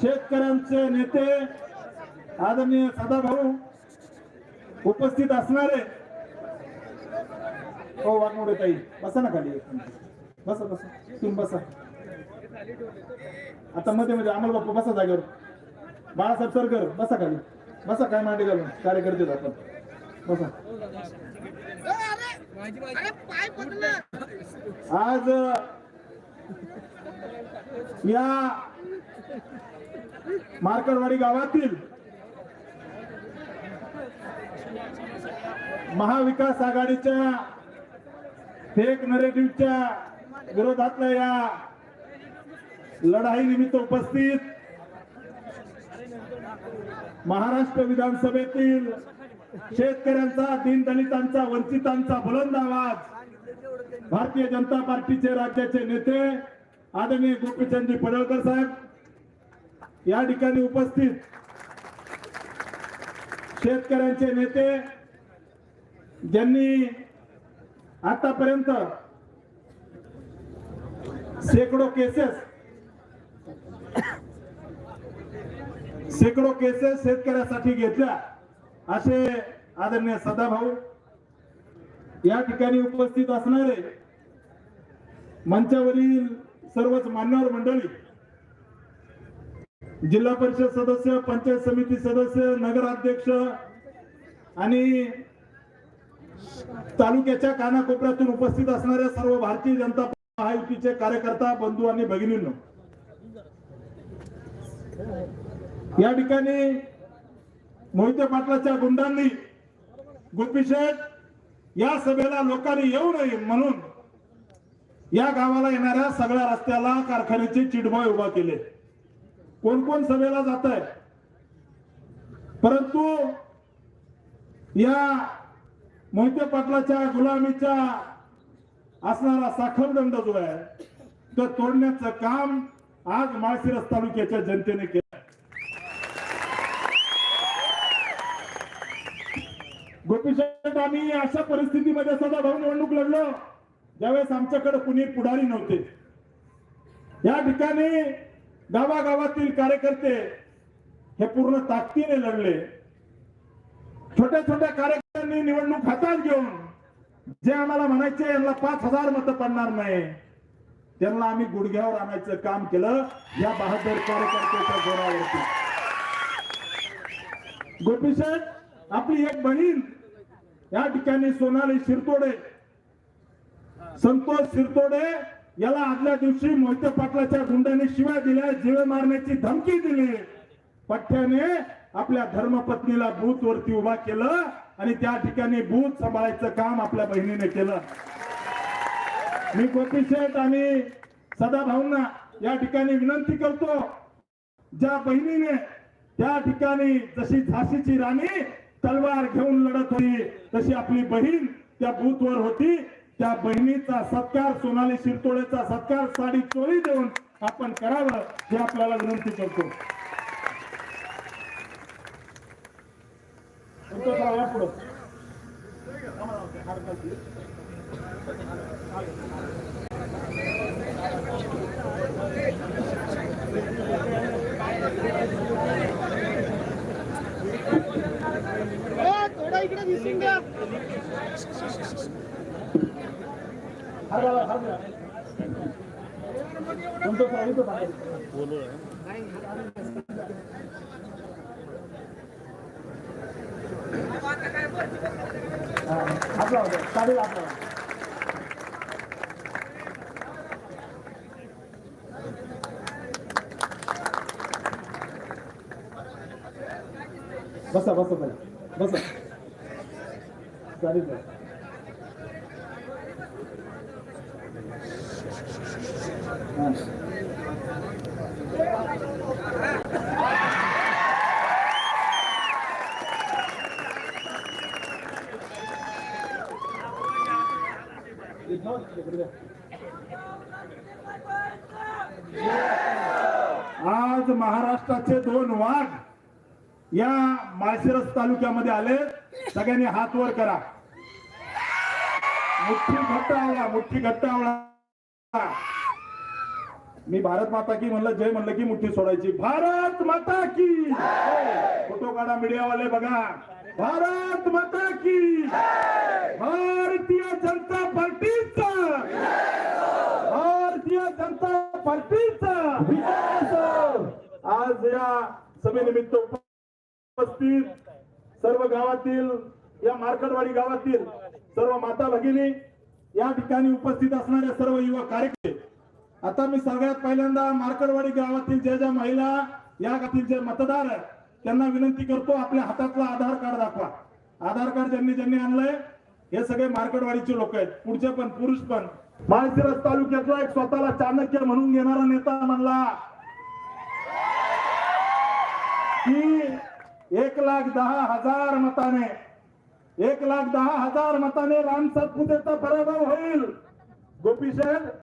शेतकऱ्यांचे नेते आदरणीय सदाभाऊ उपस्थित असणारे. हो वाघमोडे ताई बसा ना खाली बसा बसा. तुम्ही बसा. आता मध्ये मध्ये आम्हाला बाप्पा बसा जागेवर. बाळासाहेब सरकर बसा खाली. बसा काय मांडी घालून? कार्यकर्ते आपण. बसा. आज या मार्कडवाडी गावातील महाविकास आघाडीच्या फेक नरेटिव्हच्या विरोधातल्या या लढाई निमित्त उपस्थित महाराष्ट्र विधानसभेतील शेतकऱ्यांचा दीनदलितांचा वंचितांचा बुलंद आवाज भारतीय जनता पार्टीचे राज्याचे नेते आदरणीय गोपीचंदजी पडळकर साहेब या ठिकाणी उपस्थित शेतकऱ्यांचे नेते ज्यांनी आतापर्यंत शेकडो केसेस शेकडो केसेस शेतकऱ्यासाठी घेतल्या असे आदरणीय सदाभाऊ या ठिकाणी उपस्थित असणारे मंचावरील सर्वच मान्यवर मंडळी जिल्हा परिषद सदस्य पंचायत समिती सदस्य नगराध्यक्ष आणि तालुक्याच्या कानाकोपऱ्यातून उपस्थित असणाऱ्या सर्व भारतीय जनता महायुतीचे कार्यकर्ता बंधू आणि भगिनींनो. या ठिकाणी मोहिते पाटलाच्या गुंडांनी गुप्पीशेठ या सभेला लोकांनी येऊ नये म्हणून या गावाला येणाऱ्या सगळ्या रस्त्याला कारखान्याचे चिडबॉय उभा केले. कोण कोण सभेला जात आहे परंतु या मोहिते पाटलाच्या गुलामीच्या असणारा साखरदंड जो आहे तो तोडण्याचं काम आज माळशिरस तालुक्याच्या जनतेने केलं. गोपीशेठ आम्ही अशा परिस्थितीमध्ये सदा भाऊ निवडणूक लढलो ज्यावेळेस आमच्याकडे कुणी पुढारी नव्हते. या ठिकाणी गावागावातील कार्यकर्ते हे पूर्ण ताकदीने लढले. छोट्या छोट्या कार्यकर्त्यांनी निवडणूक हातात घेऊन जे आम्हाला म्हणायचे यांना पाच हजार मतं पडणार नाही. त्यांना आम्ही गुडघ्यावर आणायचं काम केलं. या बहादर कार्यकर्त्याच्या जोरावरती. गोपीसाहेब आपली एक बहीण या ठिकाणी सोनाली शिरतोडे संतोष शिरतोडे याला आदल्या दिवशी मोहिते पाटलाच्या गुंडाने शिव्या दिल्या जीवे मारण्याची धमकी दिली. पठ्याने आपल्या धर्मपत्नीला बूथ वरती उभा केलं आणि त्या ठिकाणी बूथ सांभाळायचं काम आपल्या बहिणीने केलं. मी गोपी शेठ आणि सदाभाऊंना या ठिकाणी विनंती करतो ज्या बहिणीने त्या ठिकाणी जशी झाशीची राणी तलवार घेऊन लढत होती तशी आपली बहीण त्या बूथवर होती. त्या बहिणीचा सत्कार सोनाली शिरतोळेचा सत्कार साडी चोरी देऊन आपण करावं हे आपल्याला विनंती करतो. संतोषराव, थोडा इकडे दिसून द्या. हात घाला, हात घाला. संतोषराव, बसा बसा ताई. बसा चालेल ताई. हा. आज महाराष्ट्राचे दोन वाघ या माळशिरस तालुक्यामध्ये आले. सगळ्यांनी हात वर करा. मुठ्ठी घट्ट आवळा मुठ्ठी घट्ट आवळा मी भारत माता की म्हणलं जय म्हणलं की मुठ्ठी सोडायची. भारत माता की! फोटो काढा मीडियावाले बघा. भारत माता की! भारतीय जनता पार्टीचा! भारतीय जनता पार्टीचा! आज या सभेनिमित्त उपस्थित सर्व गावातील या मार्कडवाडी गावातील सर्व माता भगिनी या ठिकाणी उपस्थित असणाऱ्या सर्व युवा कार्यकर्ते आता मी सगळ्यात पहिल्यांदा मार्कडवाडी गावातील ज्या ज्या महिला या गावातील जे मतदार आहेत त्यांना विनंती करतो आपल्या हातातला आधार कार्ड दाखवा. आधार कार्ड ज्यांनी ज्यांनी आणलंय हे सगळे मार्कडवाडीचे लोक आहेत. पुढचे पण पुरुष पण. माळशिरस तालुक्यातला एक स्वतःला चाणक्य म्हणून घेणारा नेता म्हणला की एक लाख दहा हजार मताने एक लाख दहा हजार मताने राम सातपुतेचा पराभव होईल. गोपीशेठ